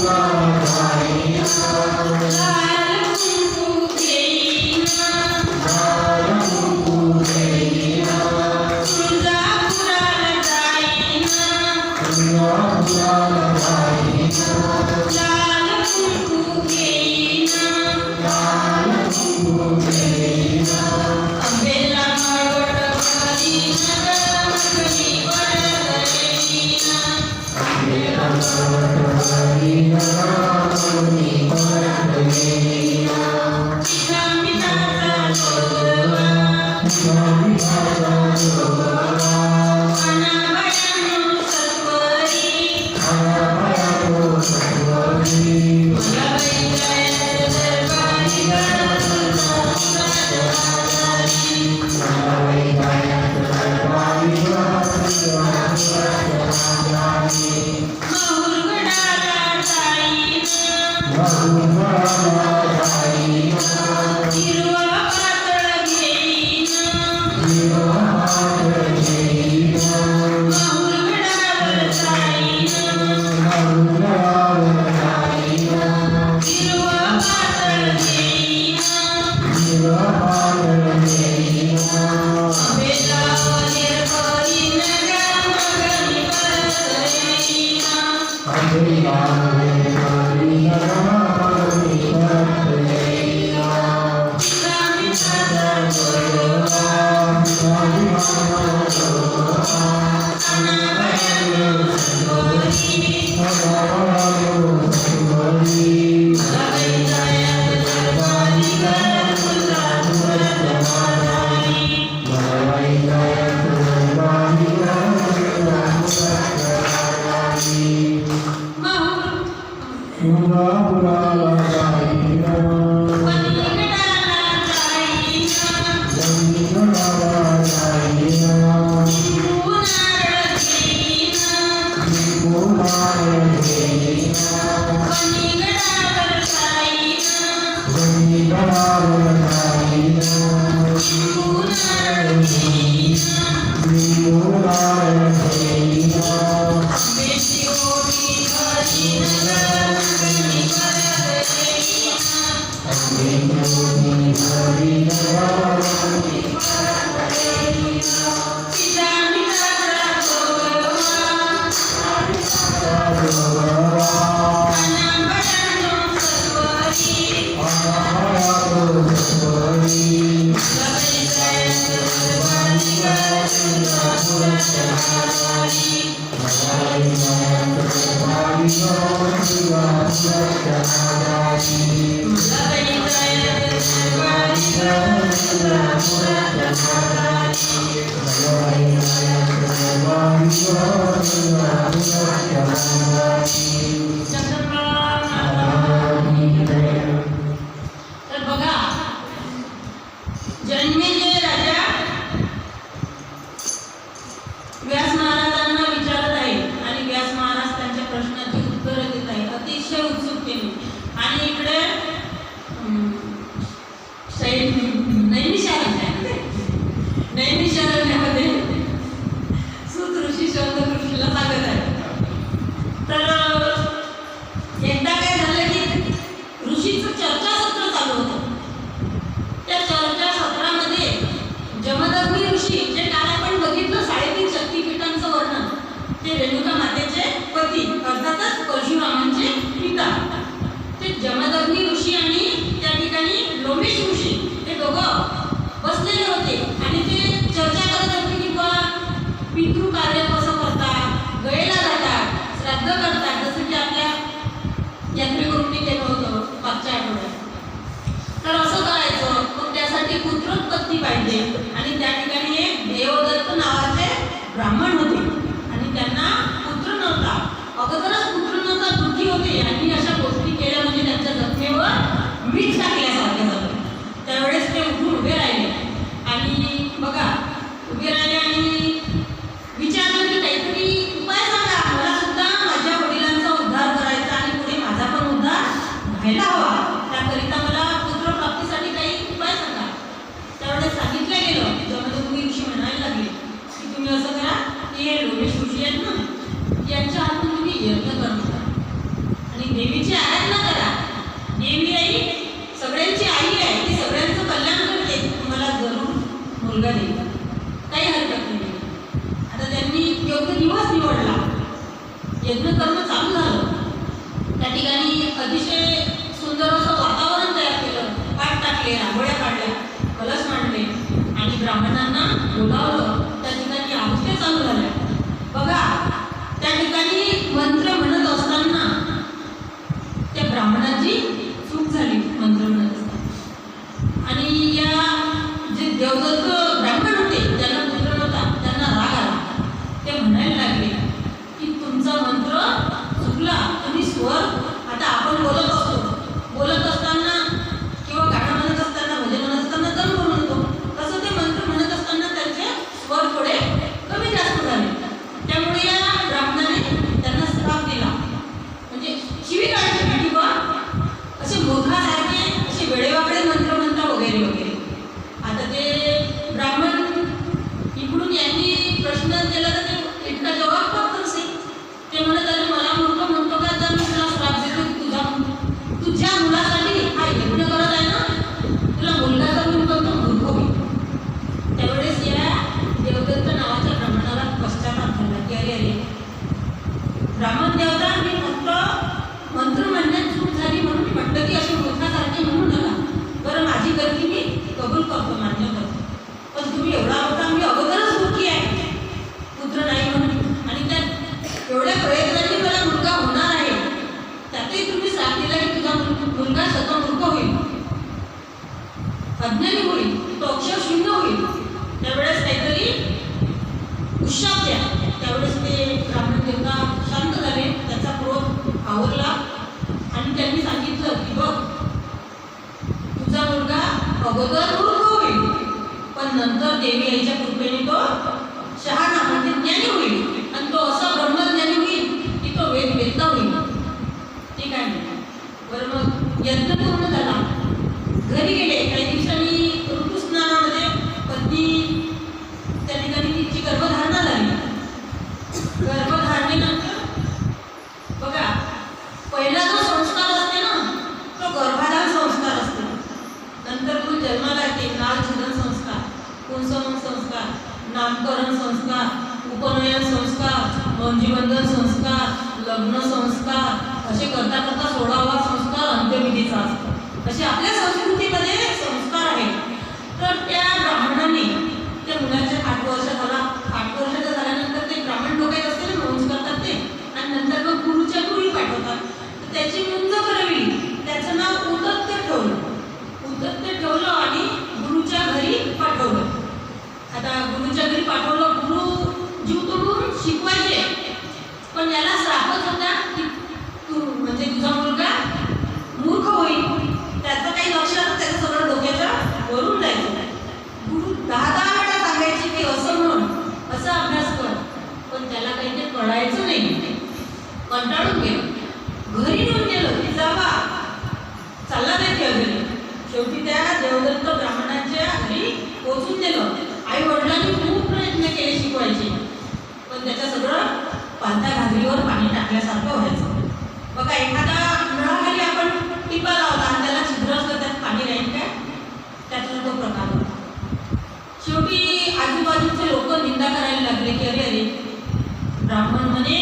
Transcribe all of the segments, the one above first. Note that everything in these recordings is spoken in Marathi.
love. Rahumana तर त्याकरिता मला प्राप्तीसाठी काही उपाय त्यावेळेस सांगितलं गेलं. म्हणायला लागले की तुम्ही असं करा की हे आहेत ना यांच्या तुम्ही आणि करा. आई सगळ्यांची आई आहे ती सगळ्यांचं कल्याण करते. तुम्हाला मुलगा काही हरकत नाही. आता त्यांनी योग्य दिवस निवडला. यज्ञ कर्म चालू झालं. त्या ठिकाणी अतिशय ब्राह्मणांना ब्राह्मण देवता मी फक्त मंत्र म्हणण्यात चूक झाली म्हणून म्हटलं की अशी मूर्खासारखी म्हणून नका. बरं माझी गलती मी कबूल करतो मान्य करतो. पण तुम्ही एवढा होता मी अगोदरच दुःखी आहे. पुत्र नाही म्हणून आणि त्या एवढ्या प्रयत्नांनी मला मुलगा होणार आहे. त्यातही तुम्ही साथ दिला की तुझा मुलगा स्वतः मूर्ख होईल. अज्ञानी होईल तो अक्षर शून्य होईल. त्यावेळेस काहीतरी उशाप द्या. त्यावेळेस ते ब्राह्मण देवता शांत झाले त्याचा क्रोध आवरला आणि त्यांनी सांगितलं की बघ तुझा मुलगा अगोदर मूर्ख होईल पण नंतर देवी आईच्या कृपेने तो शहाणा म्हणजे ज्ञानी होईल. आणि तो असा ब्रह्मज्ञानी होईल की तो वेद वेदता होईल. ठीक आहे. बरं मग यंत्र पूर्ण झाला. घरी गेले काही दिवसांनी ऋतुस्नानामध्ये पत्नी त्या ठिकाणी तिची गर्भधारणा झाली गर्भधारणेनंतर बघा पहिला जो संस्कार असते ना तो गर्भाधान संस्कार असते नंतर तो संस्कार पुंसवन संस्कार नामकरण संस्कार उपनयन संस्कार मौंजीबंधन संस्कार लग्न संस्कार असे करता करता सोळावा संस्कार अंत्यविधीचा असतो. असे आपल्या संस्कृतीमध्ये संस्कार आहेत. तर त्या ब्राह्मणाने त्या मुलाच्या आठ वर्ष झाला आठ वर्षाचा झाल्यानंतर ते ब्राह्मण डोक्यात असते ना नोंद करतात ते. आणि नंतर मग गुरुच्या गुरुही पाठवतात तर त्याची मुंज करविली त्याचं नाव उदत्त ठेवलं उदत्त ठेवलं आणि गुरुच्या घरी पाठवलं आता गुरुच्या घरी पाठवलं गुरु जीव तोडून शिकवायचे पण याला श्रापच होता की तू म्हणजे तुझा मुलगा मूर्ख होईल त्याचं काही लक्ष नव्हतं त्याचं सगळं डोक्याच्या वरून जायचं गुरु दहा दहा वेळा सांगायचे की असं म्हण असा अभ्यास कर पण त्याला काही ते कळायचं नाही कंटाळून गेलं घरी येऊन गेलं की जावा चालला नाही त्या घरी शेवटी ब्राह्मणाच्या घरी पोचून दिलं आई वडिलांनी खूप प्रयत्न केले शिकवायचे. पण त्याचं सगळं पालत्या घागरीवर पाणी टाकल्यासारखं व्हायचं. बघा एखादा नळाखाली आपण टिपा लावला आणि त्याला छिद्र असलं त्यात पाणी राहील काय? त्यातला तो प्रकार होता. शेवटी आजूबाजूचे लोक निंदा करायला लागले की अरे अरे. ब्राह्मण म्हणे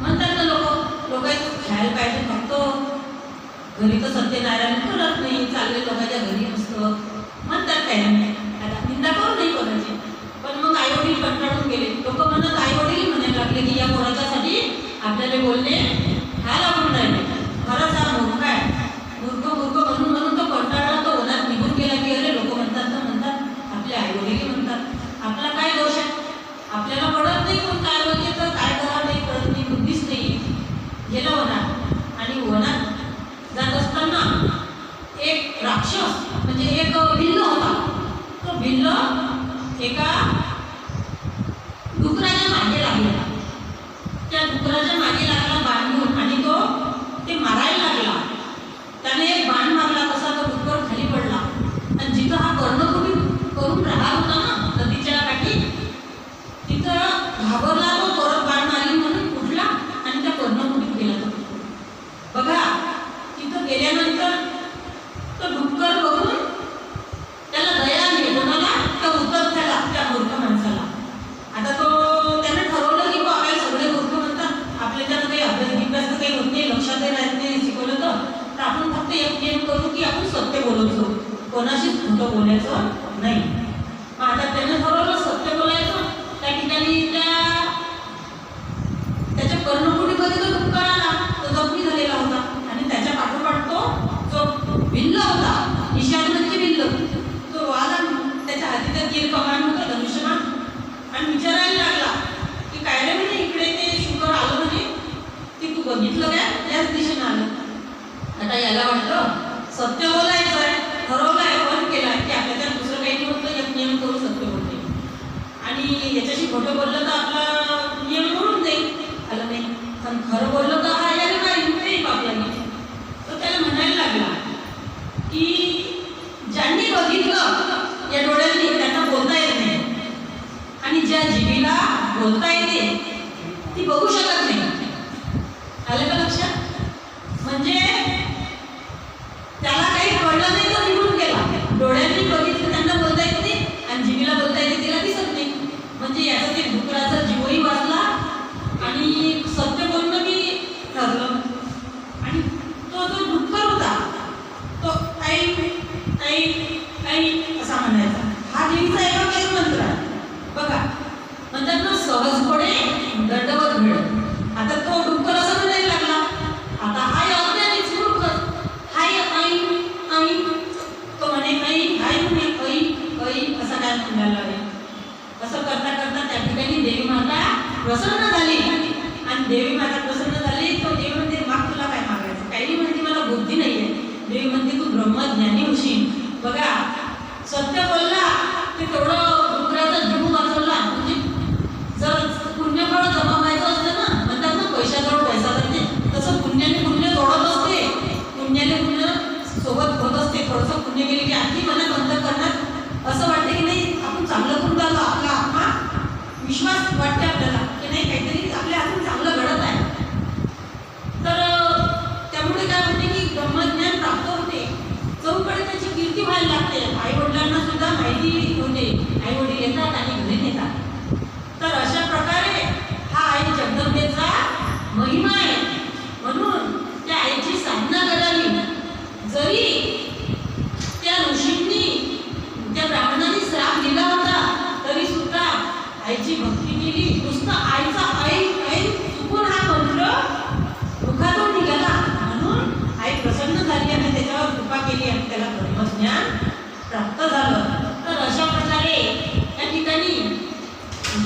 म्हणतात ना लोक लोक खायला पाहिजे फक्त घरी तर सत्यनारायण करत नाही चालले लोकांच्या घरी असतं म्हणतात काय नाही आता निंदा करू नाही कोणाची पण मग आई वडील कंटाळून गेले लोक म्हणत आई वडील म्हणायला लागले की या पोराच्यासाठी आपल्याला बोलणे ह्या लागून राहिले खरंच हा मूर्ख आहे मूर्ख मूर्ख म्हणून म्हणून तो कंटाळला तो उन्हात निघून गेला की अरे लोक म्हणतात तर म्हणतात आपले आई वडील म्हणतात. आपला काय दोष आहे? आपल्याला कळत नाही कोण काय बोलते तर काय करा नाही कळत नाही बुद्धीच नाही. गेलं होणार आणि वनात जात असताना एक राक्षस म्हणजे एक भिल्ल होता. तो भिल्ल एका आता याला वाटलं? सत्य बोलायचं आहे. ठरवलं आहे पण केला की आपल्याला दुसरं काही होतं एक नियम करून सत्य होते आणि याच्याशी खोटं बोललं तर आपला नियम करून देईल आलं नाही. पण खरं बोललं तर हा याला नाही नाही. आपल्याला तर त्याला म्हणायला लागला की ज्यांनी बघितलं या डोळ्यांनी त्यांना बोलता येत नाही. आणि ज्या जीवीला बोलता येते ती बघू शकते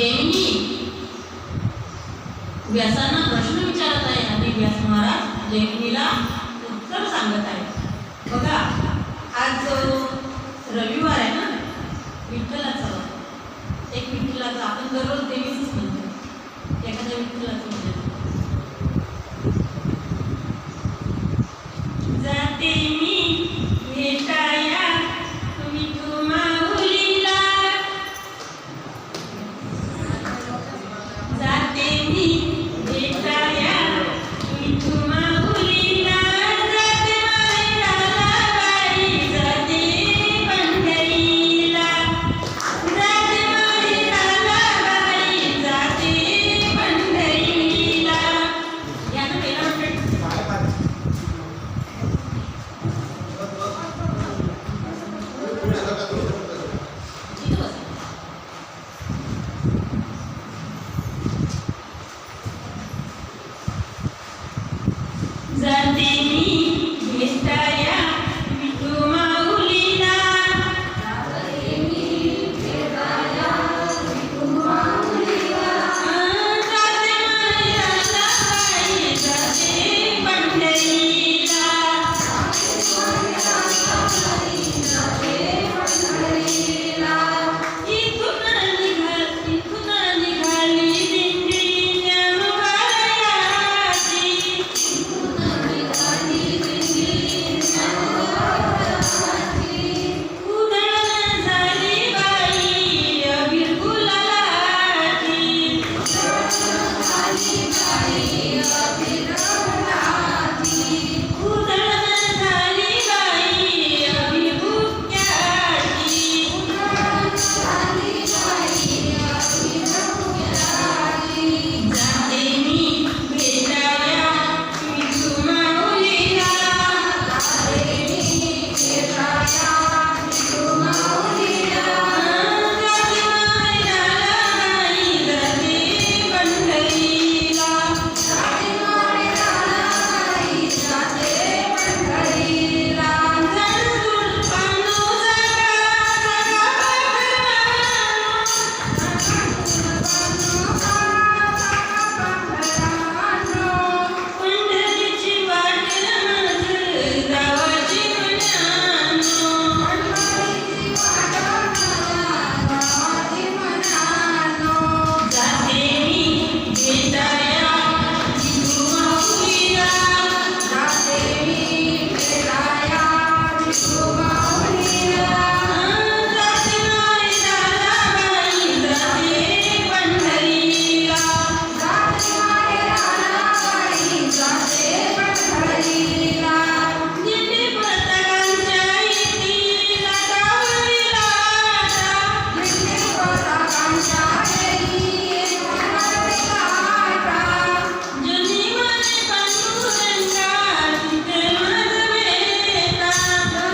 ज्यांनी व्यासांना प्रश्न विचारत आहे आणि व्यास महाराज जैमिनीला उत्तर सांगत आहे बघा आज रविवार आहे ना विठ्ठलाचा एक विठ्ठलाचा आपण दररोज देवीच म्हणतो. एखाद्या विठ्ठलाचं म्हणतो.